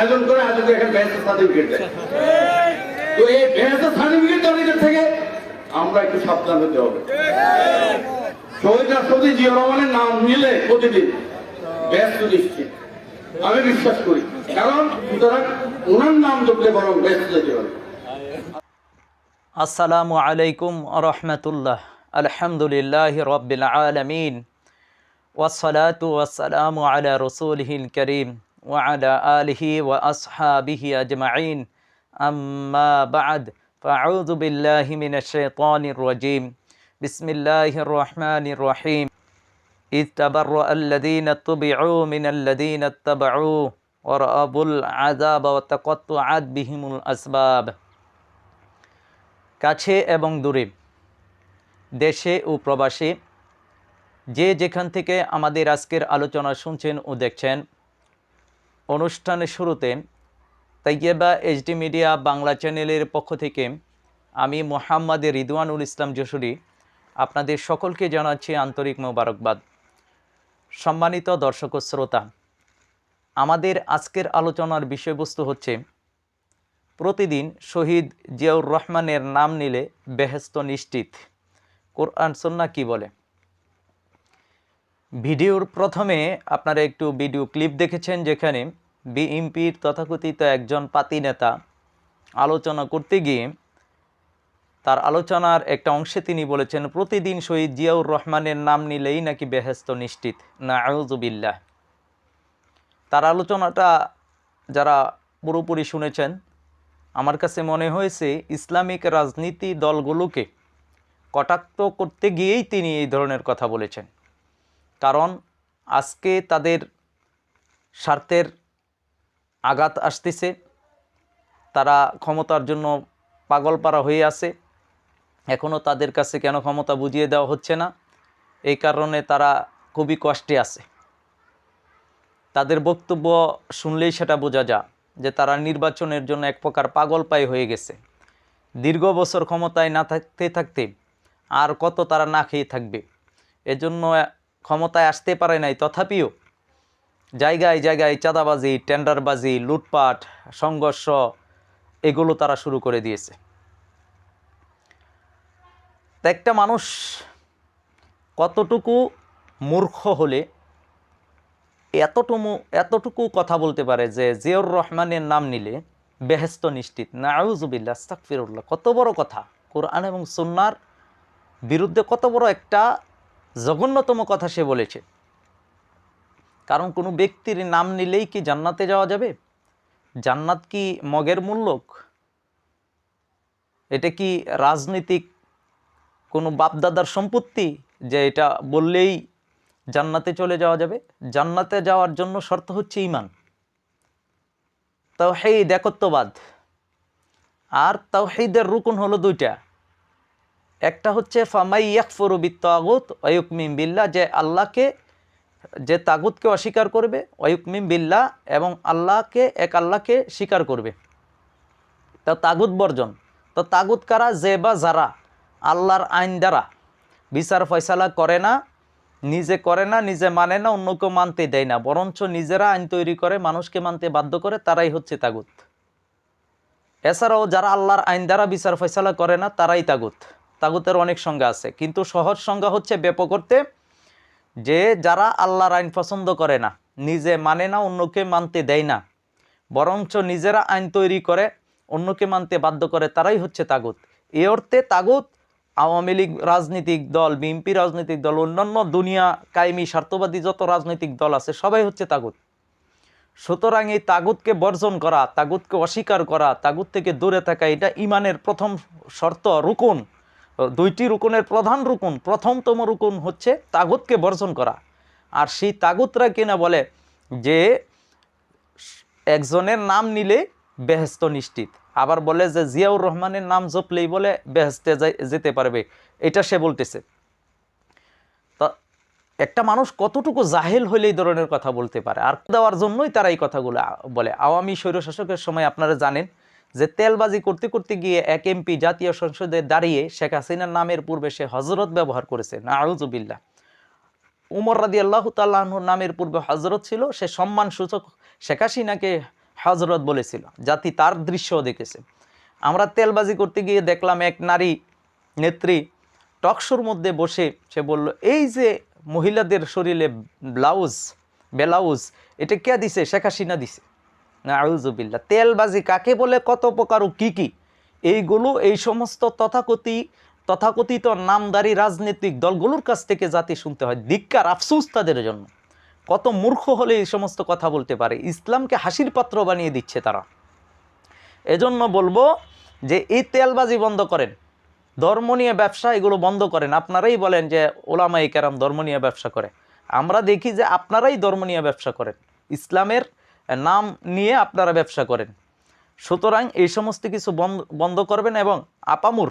আয়োজন করে আয়োজন করে এখানে ব্যাংকের সার্টিফিকেট দেয়। তো এই ব্যাংকের সার্টিফিকেট জমিদের থেকে আমরা একটু সাবধান হতে হবে। শহীদ রাষ্ট্রপতি জিয়া রহমানের নাম নিলে প্রতিদিন ব্যস্ত নিশ্চিত আমি বিশ্বাস করি। কারণ সুতরাং ওনার নাম জপলে বরং ব্যস্ত যেতে পারে আসসালামু আলাইকুম রহমতুল্লাহ। আলহামদুলিল্লাহ রব্বিল আলমিন। ওয়াসসালাতু ওয়াসসালামু আলা রসুলহিল করিম। ওয়ালা আলিহি ওয়া আসহাবিহি আজমাইন আম্মা বাদ فأعوذ بالله من الشيطان الرجيم بسم الله الرحمن الرحيم إذ تبرأ الذين اتبعوا من الذين اتبعوا ورأبوا العذاب وتقطعت بهم الأسباب কাছে এবং দূরে দেশে ও প্রবাসে যে যেখান থেকে আমাদের আজকের আলোচনা শুনছেন ও দেখছেন অনুষ্ঠানের শুরুতে তাইয়েবা এইচডি মিডিয়া বাংলা চ্যানেলের পক্ষ থেকে আমি মোহাম্মদ রিদওয়ানুল ইসলাম যশোরী আপনাদের সকলকে জানাচ্ছি আন্তরিক মোবারকবাদ। সম্মানিত দর্শক শ্রোতা, আমাদের আজকের আলোচনার বিষয়বস্তু হচ্ছে, প্রতিদিন শহীদ জিয়াউর রহমানের নাম নিলে বেহেস্ত নিশ্চিত। কোরআন সন্না কি বলে? ভিডিওর প্রথমে আপনারা একটু ভিডিও ক্লিপ দেখেছেন যেখানে বিএমপির তথাকথিত একজন পাতি নেতা আলোচনা করতে গিয়ে তার আলোচনার একটা অংশে তিনি বলেছেন, প্রতিদিন শহীদ জিয়াউর রহমানের নাম নিলেই নাকি বেহেস্ত নিশ্চিত। না তার আলোচনাটা যারা পুরোপুরি শুনেছেন, আমার কাছে মনে হয়েছে ইসলামিক রাজনীতি দলগুলোকে কটাক্ত করতে গিয়েই তিনি এই ধরনের কথা বলেছেন। কারণ আজকে তাদের স্বার্থের আঘাত আসতেছে। তারা ক্ষমতার জন্য পাগলপাড়া হয়ে আছে। এখনও তাদের কাছে কেন ক্ষমতা বুঝিয়ে দেওয়া হচ্ছে না? এই কারণে তারা খুবই কষ্টে আছে। তাদের বক্তব্য শুনলেই সেটা বোঝা যায় যে তারা নির্বাচনের জন্য এক প্রকার পাগল পাই হয়ে গেছে। দীর্ঘ বছর ক্ষমতায় না থাকতে থাকতে আর কত তারা না খেয়ে থাকবে। এজন্য ক্ষমতায় আসতে পারে নাই। তথাপিও জায়গায় জায়গায় চাঁদাবাজি, টেন্ডারবাজি, লুটপাট, সংঘর্ষ, এগুলো তারা শুরু করে দিয়েছে। একটা মানুষ কতটুকু মূর্খ হলে এতটুকু এতটুকু কথা বলতে পারে যে জিয়র রহমানের নাম নিলে বেহেস্ত নিশ্চিত। নাউজুবিল্লা আস্তাকফিরুল্লাহ কত বড় কথা। কোরআন এবং সুন্নার বিরুদ্ধে কত বড় একটা জঘন্যতম কথা সে বলেছে। কারণ কোনো ব্যক্তির নাম নিলেই কি জান্নাতে যাওয়া যাবে? জান্নাত কি মগের মূল্যক এটা কি রাজনৈতিক কোনো বাপদাদার সম্পত্তি যে এটা বললেই জান্নাতে চলে যাওয়া যাবে? জান্নাতে যাওয়ার জন্য শর্ত হচ্ছে ইমান তাওহিদ দেখত্ববাদ আর তাওহিদের রুকুন হলো দুইটা। একটা হচ্ছে, ফামাই ইয়াকফরু বিত্তাগুত ওয়ুকমিম বিল্লাহ যে আল্লাহকে, যে তাগুতকে অস্বীকার করবে ওয়ুকমিম বিল্লাহ, এবং আল্লাহকে, এক আল্লাহকে স্বীকার করবে। তা তাগুত বর্জন। তো তাগুত কারা? যে বা যারা আল্লাহর আইন দ্বারা বিচার ফয়সালা করে না, নিজে করে না, নিজে মানে না অন্যকে মানতে দেয় না, বরঞ্চ নিজেরা আইন তৈরি করে, মানুষকে মানতে বাধ্য করে, তারাই হচ্ছে তাগুত। এছাড়াও যারা আল্লাহর আইন দ্বারা বিচার ফয়সালা করে না, তারাই তাগুত। তাগুতের অনেক সংজ্ঞা আছে। কিন্তু সহজ সংজ্ঞা হচ্ছে ব্যাপক করতে যে যারা আল্লাহর আইন পছন্দ করে না, নিজে মানে না, অন্যকে মানতে দেয় না, বরঞ্চ নিজেরা আইন তৈরি করে, অন্যকে মানতে বাধ্য করে, তারাই হচ্ছে তাগুত। এ অর্থে তাগুত আওয়ামী লীগ রাজনৈতিক দল, বিএনপি রাজনৈতিক দল, অন্যান্য দুনিয়া কায়েমি স্বার্থবাদী যত রাজনৈতিক দল আছে, সবাই হচ্ছে তাগুত। সুতরাং এই তাগুতকে বর্জন করা, তাগুতকে অস্বীকার করা, তাগুত থেকে দূরে থাকা, এটা ইমানের প্রথম শর্ত, রুকুন। দুইটি রুকুনের প্রধান রুকুন, প্রথমতম রুকুন হচ্ছে তাগুতকে বর্জন করা। আর সেই তাগুতরা কিনা বলে যে, একজনের নাম নিলে বেহেস্ত নিশ্চিত। আবার বলে যে, জিয়াউর রহমানের নাম জপলেই বলে বেহেস্তে যেতে পারবে। এটা সে বলতেছে। একটা মানুষ কতটুকু জাহেল হইলে এই ধরনের কথা বলতে পারে? আর দেওয়ার জন্যই তারা এই কথাগুলো বলে। আওয়ামী স্বৈরশাসকের সময় আপনারা জানেন যে তেলবাজি করতে করতে গিয়ে এক এমপি জাতীয় সংসদে দাঁড়িয়ে শেখ হাসিনার নামের পূর্বে সে হজরত ব্যবহার করেছে। না উমর রাদি আল্লাহ তাল্লাহর নামের পূর্বে হজরত ছিল, সে সম্মান সূচক শেখ হাসিনাকে হজরত বলেছিল। জাতি তার দৃশ্য দেখেছে। আমরা তেলবাজি করতে গিয়ে দেখলাম এক নারী নেত্রী টকশোর মধ্যে বসে, সে বলল, এই যে মহিলাদের শরীরে ব্লাউজ ব্লাউজ, এটা কে দিছে? শেখ হাসিনা দিছে। আউজুবিল্লা তেলবাজি কাকে বলে? কত প্রকার ও কী কী? এইগুলো, এই সমস্ত তথাকথি, তথাকথিত নামদারি রাজনৈতিক দলগুলোর কাছ থেকে জাতি শুনতে হয়। ধিক্কার, আফসুস তাদের জন্য। কত মূর্খ হলে এই সমস্ত কথা বলতে পারে। ইসলামকে হাসির পাত্র বানিয়ে দিচ্ছে তারা। এজন্য বলব যে, এই তেলবাজি বন্ধ করেন। ধর্ম নিয়ে ব্যবসা এগুলো বন্ধ করেন। আপনারাই বলেন যে ওলামাই কেরাম ধর্ম নিয়ে ব্যবসা করে। আমরা দেখি যে, আপনারাই ধর্ম নিয়ে ব্যবসা করেন। ইসলামের নাম নিয়ে আপনারা ব্যবসা করেন। সুতরাং এই সমস্ত কিছু বন্ধ করবেন এবং আপামুর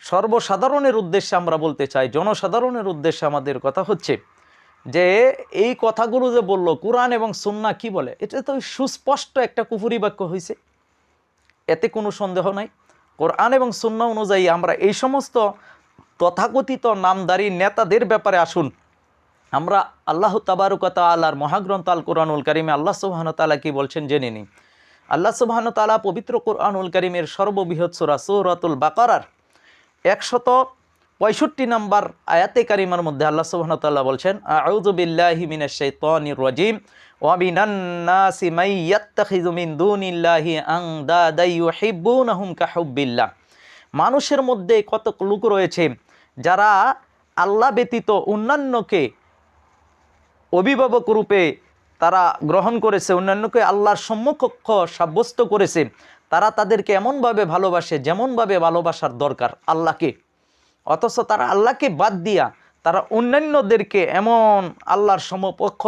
সর্বসাধারণের উদ্দেশ্যে আমরা বলতে চাই, জনসাধারণের উদ্দেশ্যে আমাদের কথা হচ্ছে যে, এই কথাগুলো যে বলল, কোরআন এবং সুন্না কি বলে? এটা তো সুস্পষ্ট একটা কুফুরি বাক্য হয়েছে এতে কোনো সন্দেহ নাই। কোরআন এবং সুন্না অনুযায়ী আমরা এই সমস্ত তথাকথিত নামদারি নেতাদের ব্যাপারে আসুন। আমরা আল্লাহ তাবারুকতা আল্লাহর মহাগ্রন্থ আল কোরআনুল কারিমে আল্লাহ সুবাহন তালা কি বলছেন জেনে নিই আল্লাহ সুবাহন তালা পবিত্র কোরআনুল কারিমের সর্ববৃহৎ সুরা সৌরাতুল বাকারার একশত পঁয়ষট্টি নম্বর আয়াতে কারিমার মধ্যে আল্লাহ সুবহানাহু ওয়া তাআলা বলছেন মিন কাহুব্বিল্লাহ। মানুষের মধ্যে কত লোক রয়েছে যারা আল্লাহ ব্যতীত অন্যান্যকে অভিভাবক রূপে তারা গ্রহণ করেছে, অন্যান্যকে আল্লাহর সম্মুখক্ষ সাব্যস্ত করেছে, তারা তাদেরকে এমনভাবে ভালোবাসে যেমনভাবে ভালোবাসার দরকার আল্লাহকে। অথচ তারা আল্লাহকে বাদ দিয়া তারা অন্যান্যদেরকে এমন আল্লাহর সমপক্ষ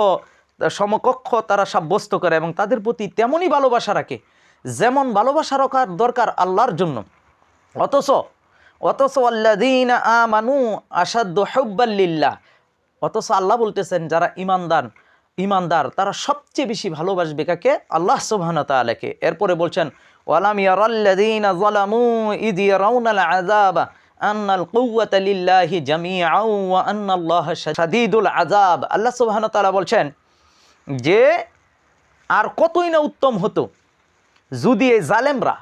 সমকক্ষ তারা সাব্যস্ত করে এবং তাদের প্রতি তেমনই ভালোবাসা রাখে, যেমন ভালোবাসা রাখার দরকার আল্লাহর জন্য। অথচ অথচ আল্লাদিন আমানু আসাদ্দ হব্বাল্লিল্লাহ অথচ আল্লাহ বলতেছেন, যারা ইমানদার ইমানদার তারা সবচেয়ে বেশি ভালোবাসবে কাকে? আল্লাহ সুবহানাহু ওয়া তাআলাকে। এরপরে বলছেন আল্লাহ বলছেন, যে আর কতই না উত্তম হতো, যদি এই জালেমরা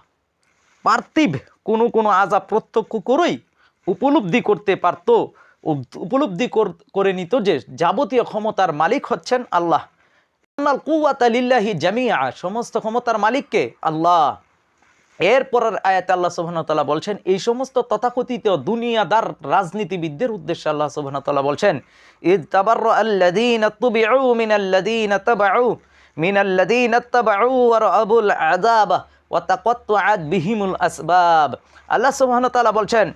পার্থিব কোনো কোনো আজাব প্রত্যক্ষ করেই উপলব্ধি করতে পারত উপলব্ধি কর- নিত যে যাবতীয় ক্ষমতার মালিক হচ্ছেন আল্লাহ। আন্নাল কুওয়াতা লিল্লাহি জামিআ, সমস্ত ক্ষমতার মালিককে আল্লাহ। এরপরের আয়াতে আল্লাহ সুবহানাহু বলছেন, এই সমস্ত তথাকথিত দুনিয়াদার রাজনীতিবিদদের উদ্দেশ্যে আল্লাহ সুবহানাহু বলছেন, ইদ তাবারর আল্লাযীনা তুবিউ মিনাল্লাযীনা তাবাউ মিনাল্লাযীনা তাবাউ ওয়া রাআবুল আযাব ওয়া তাকাত্তাআত বিহিমুল আসবাব। আল্লাহ সুবহানাহু বলছেন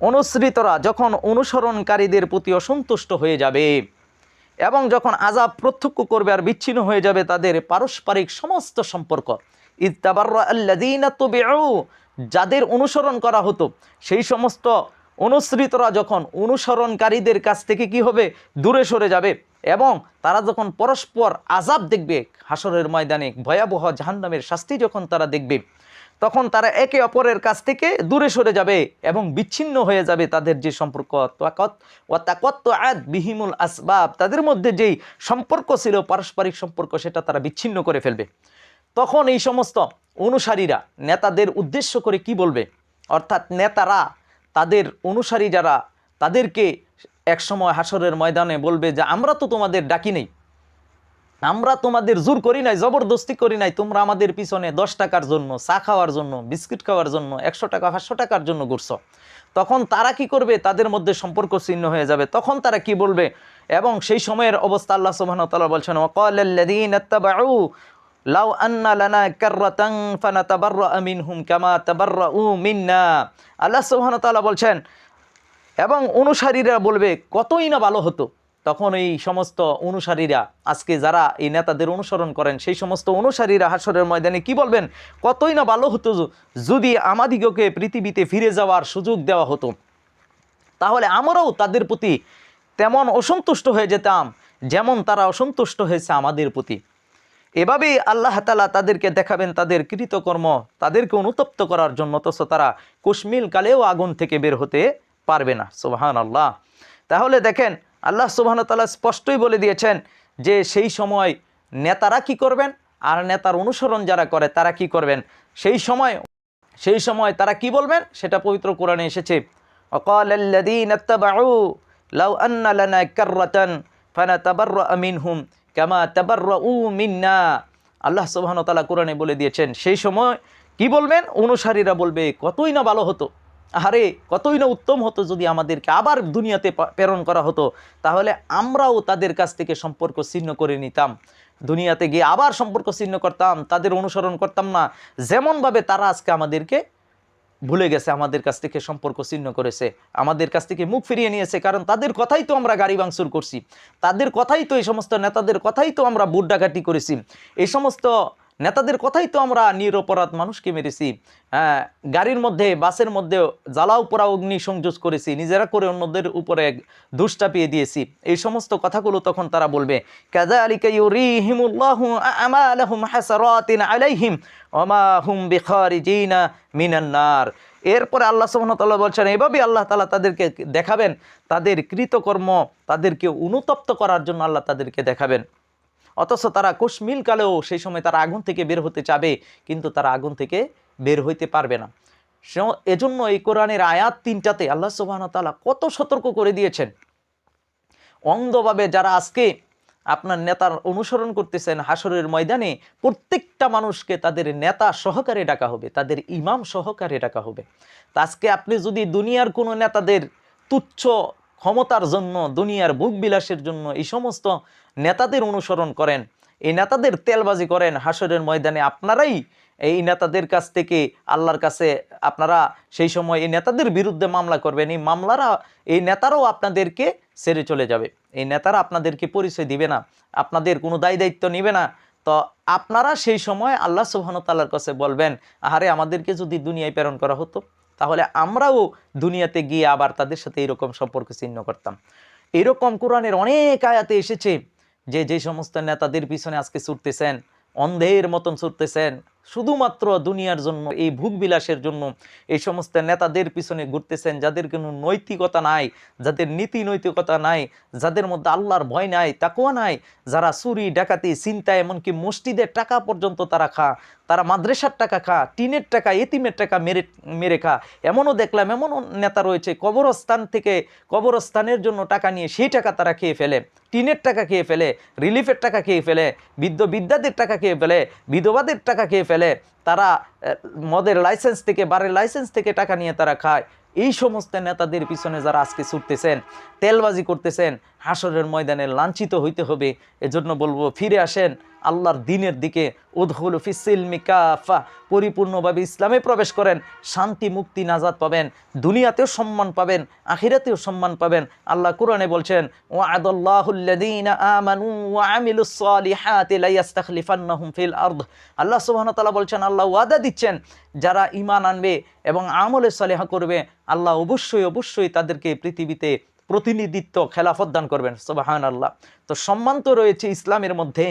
অনুসৃতরা যখন অনুসরণকারীদের প্রতি অসন্তুষ্ট হয়ে যাবে এবং যখন আজাব প্রত্যক্ষ করবে আর বিচ্ছিন্ন হয়ে যাবে তাদের পারস্পরিক সমস্ত সম্পর্ক। যাদের অনুসরণ করা হতো, সেই সমস্ত অনুসৃতরা যখন অনুসরণকারীদের কাছ থেকে কি হবে? দূরে সরে যাবে এবং তারা যখন পরস্পর আজাব দেখবে হাসরের ময়দানে ভয়াবহ জাহান্নামের শাস্তি যখন তারা দেখবে তখন তারা একে অপরের কাছ থেকে দূরে সরে যাবে এবং বিচ্ছিন্ন হয়ে যাবে তাদের যে সম্পর্ক। ও তাকত বিহিমুল আসবাব, তাদের মধ্যে যেই সম্পর্ক ছিল, পারস্পরিক সম্পর্ক, সেটা তারা বিচ্ছিন্ন করে ফেলবে। তখন এই সমস্ত অনুসারীরা নেতাদের উদ্দেশ্য করে কি বলবে? অর্থাৎ নেতারা, তাদের অনুসারী যারা, তাদেরকে একসময় হাসরের ময়দানে বলবে যে, আমরা তো তোমাদের ডাকি নেই। আমরা তোমাদের জোর করি নাই, জবরদস্তি করি নাই, তোমরা আমাদের পিছনে দশ টাকার জন্য, চা খাওয়ার জন্য, বিস্কিট খাওয়ার জন্য, একশো টাকা, পাঁচশো টাকার জন্য ঘুরছ। তখন তারা কি করবে? তাদের মধ্যে সম্পর্ক ছিন্ন হয়ে যাবে। তখন তারা কি বলবে? এবং সেই সময়ের অবস্থা আল্লাহ সুবহানাহু ওয়া তাআলা বলছেন লাউ আন্না লানা কাররাতান ফানাতাবাররা মিনহুম কামা তাবাররাউ মিন্না। আল্লাহ সুবহানাহু ওয়া তাআলা বলছেন, এবং অনুসারীরা বলবে, কতই না ভালো হতো। তখন এই সমস্ত অনুসারীরা, আজকে যারা এই নেতাদের অনুসরণ করেন, সেই সমস্ত অনুসারীরা হাসরের ময়দানে কি বলবেন? কতই না ভালো হতো যদি আমাদিগকে পৃথিবীতে ফিরে যাওয়ার সুযোগ দেওয়া হতো। তাহলে আমরাও তাদের প্রতি তেমন অসন্তুষ্ট হয়ে যেতাম, যেমন তারা অসন্তুষ্ট হয়েছে আমাদের প্রতি। এভাবেই আল্লাহ তালা তাদেরকে দেখাবেন, তাদের কৃতকর্ম, তাদেরকে অনুতপ্ত করার জন্য, অথচ তারা কুশমিল কালেও আগুন থেকে বের হতে পারবে না। সুবাহান আল্লাহ তাহলে দেখেন আল্লাহ সুবাহতাল্লাহ স্পষ্টই বলে দিয়েছেন যে সেই সময় নেতারা কি করবেন আর নেতার অনুসরণ যারা করে তারা কি করবেন? সেই সময় সেই সময় তারা কি বলবেন? সেটা পবিত্র কোরআনে এসেছে। আল্লাহ সোহান তালা কোরআনে বলে দিয়েছেন, সেই সময় কি বলবেন? অনুসারীরা বলবে, কতই না ভালো হতো। আরে কতই না উত্তম হতো যদি আমাদেরকে আবার দুনিয়াতে প্রেরণ করা হতো। তাহলে আমরাও তাদের কাছ থেকে সম্পর্ক ছিন্ন করে নিতাম। দুনিয়াতে গিয়ে আবার সম্পর্ক ছিন্ন করতাম, তাদের অনুসরণ করতাম না। যেমনভাবে তারা আজকে আমাদেরকে ভুলে গেছে, আমাদের কাছ থেকে সম্পর্ক ছিন্ন করেছে। আমাদের কাছ থেকে মুখ ফিরিয়ে নিয়েছে, কারণ তাদের কথাই তো আমরা গাড়ি ভাঙচুর করছি। তাদের কথাই তো এই সমস্ত নেতাদের কথাই তো আমরা ডাকাতি করেছি। এই সমস্ত নেতাদের কথাই তো আমরা নিরপরাধ মানুষকে মেরেছি। হ্যাঁ গাড়ির মধ্যে, বাসের মধ্যে জ্বালাও পোড়া অগ্নি সংযোগ করেছি, নিজেরা করে অন্যদের উপরে দুষ চাপিয়ে দিয়েছি। এই সমস্ত কথাগুলো তখন তারা বলবে হুম এরপরে আল্লাহ ওয়া বলছেন, এভাবেই আল্লাহ তালা তাদেরকে দেখাবেন। তাদের কৃতকর্ম তাদেরকে অনুতপ্ত করার জন্য আল্লাহ তাদেরকে দেখাবেন। অথচ তারা কুশমিল কালেও সেই সময় তারা আগুন থেকে বের হতে চাবে, কিন্তু তারা আগুন থেকে বের হইতে পারবে না। এজন্য এই কোরআনের আয়াত তিনটাতে আল্লাহ সুবহানাহু ওয়া তাআলা কত সতর্ক করে দিয়েছেন। অন্ধভাবে যারা আজকে আপনার নেতার অনুসরণ করতেছেন হাসরের ময়দানে, প্রত্যেকটা মানুষকে তাদের নেতা সহকারে ডাকা হবে, তাদের ইমাম সহকারে ডাকা হবে। আজকে আপনি যদি দুনিয়ার কোনো নেতাদের তুচ্ছ ক্ষমতার জন্য, দুনিয়ার বুক বিলাসের জন্য এই সমস্ত নেতাদের অনুসরণ করেন। এই নেতাদের তেলবাজি করেন হাসরের ময়দানে। আপনারাই এই নেতাদের কাছ থেকে আল্লাহর কাছে আপনারা সেই সময় এই নেতাদের বিরুদ্ধে মামলা করবেন। এই মামলারা, এই নেতারাও আপনাদেরকে ছেড়ে চলে যাবে। এই নেতারা আপনাদেরকে পরিচয় দিবে না। আপনাদের কোনো দায় দায়িত্ব নেবে না। তো আপনারা সেই সময় আল্লাহ সুবহানতাল্লাহর কাছে বলবেন, আহারে, আমাদেরকে যদি দুনিয়ায় প্রেরণ করা হতো? তাহলে আমরাও দুনিয়াতে গিয়ে আবার তাদের সাথে এরকম সম্পর্ক ছিন্ন করতাম। এরকম কোরআনের অনেক আয়াতে এসেছে যে যে সমস্ত নেতাদের পিছনে আজকে ছুটতেছেন, অন্ধের মতন ছুটতেছেন শুধুমাত্র দুনিয়ার জন্য, এই ভোগ বিলাসের জন্য এই সমস্ত নেতাদের পিছনে ঘুরতেছেন যাদের কোনো নৈতিকতা নাই, যাদের নীতি নৈতিকতা নাই, যাদের মধ্যে আল্লাহর ভয় নাই তাকুয়া নাই, যারা চুরি, ডাকাতি চিন্তা এমনকি মসজিদের টাকা পর্যন্ত তারা খা, তারা মাদ্রাসার টাকা খা, টিনের টাকা, এতিমের টাকা মেরে মেরে খা। এমনও দেখলাম, এমনও নেতা রয়েছে, কবরস্থান থেকে কবরস্থানের জন্য টাকা নিয়ে সেই টাকা তারা খেয়ে ফেলে, টিনের টাকা খেয়ে ফেলে রিলিফের টাকা খেয়ে ফেলে, বৃদ্ধ বিদ্যাদের টাকা খেয়ে ফেলে, বিধবাদের টাকা খেয়ে ফেলে, তারা মদের লাইসেন্স থেকে, বারের লাইসেন্স থেকে টাকা নিয়ে তারা খায়। এই সমস্ত নেতাদের পিছনে যারা আজকে ছুটতেছেন, তেলবাজি করতেছেন, হাসরের ময়দানে লাঞ্ছিত হইতে হবে। এজন্য বলব, ফিরে আসেন। আল্লাহর দিনের দিকে উদ্হুল ফিসিল মিকাফা পরিপূর্ণভাবে ইসলামে প্রবেশ করেন, শান্তি মুক্তি নাজাদ পাবেন, দুনিয়াতেও সম্মান পাবেন, আখিরাতেও সম্মান পাবেন। আল্লাহ কোরআনে বলছেন ফিল আরদ। আল্লাহ সুবহানাহু বলছেন, আল্লাহ ওয়াদা দিচ্ছেন, যারা ঈমান আনবে এবং আমলে সালেহা করবে, আল্লাহ অবশ্যই অবশ্যই তাদেরকে পৃথিবীতে প্রতিনিধিত্ব, খেলাফত দান করবেন সুবাহান আল্লাহ তো সম্মান তো রয়েছে ইসলামের মধ্যে।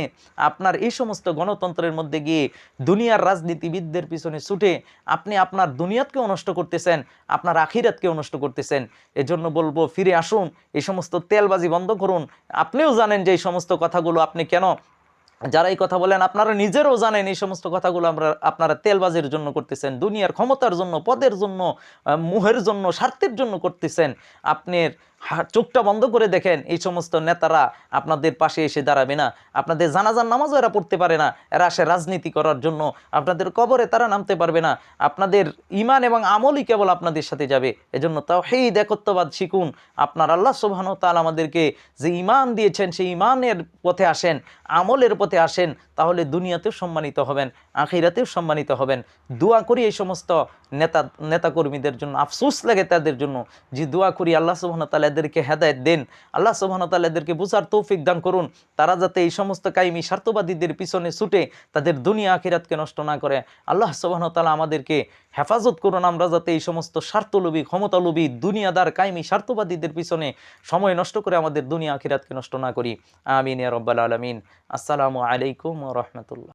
আপনার এই সমস্ত গণতন্ত্রের মধ্যে গিয়ে দুনিয়ার রাজনীতিবিদদের পিছনে ছুটে আপনি আপনার দুনিয়াতকেও নষ্ট করতেছেন, আপনার আখিরাতকেও নষ্ট করতেছেন। এজন্য বলব, ফিরে আসুন, এই সমস্ত তেলবাজি বন্ধ করুন। আপনিও জানেন যে এই সমস্ত কথাগুলো আপনি কেন, যারা এই কথা বলেন আপনারা নিজেরও জানেন এই সমস্ত কথাগুলো আমরা, আপনারা তেলবাজির জন্য করতেছেন, দুনিয়ার ক্ষমতার জন্য, পদের জন্য মোহের জন্য, স্বার্থের জন্য করতেছেন। আপনার চোখটা বন্ধ করে দেখেন, এই সমস্ত নেতারা আপনাদের পাশে এসে দাঁড়াবে না। আপনাদের জানাজার নামাজও এরা পড়তে পারে না। এরা আসে রাজনীতি করার জন্য। আপনাদের কবরে তারা নামতে পারবে না। আপনাদের ইমান এবং আমলই কেবল আপনাদের সাথে যাবে। এজন্য তাও হেই দেখত্ববাদ শিখুন। আপনার আল্লাহ সুবহানাহু তাল আমাদেরকে যে ইমান দিয়েছেন, সেই ইমানের পথে আসেন, আমলের পথে আসেন, তাহলে দুনিয়াতেও সম্মানিত হবেন, আখিরাতেও সম্মানিত হবেন। দোয়া করি এই সমস্ত নেতা, নেতাকর্মীদের জন্য। আফসোস লাগে তাদের জন্য যে দোয়া করি আল্লাহ সুবহান তালা এদেরকে হেদায়ত দেন। আল্লাহ সুবহান তালা এদেরকে বুঝার তৌফিক দান করুন। তারা যাতে এই সমস্ত কাইমি স্বার্থবাদীদের পিছনে ছুটে তাদের দুনিয়া আখিরাতকে নষ্ট না করে। আল্লাহ সুবহান তালা আমাদেরকে হেফাজত করুন। আমরা যাতে এই সমস্ত স্বার্থলোভী, ক্ষমতালোভী, দুনিয়াদার কাইমি স্বার্থবাদীদের পিছনে সময় নষ্ট করে আমাদের দুনিয়া আখিরাতকে নষ্ট না করি। আমিন রব্বাল আলমিন। আসসালামু আলাইকুম রহমতুল্লাহ।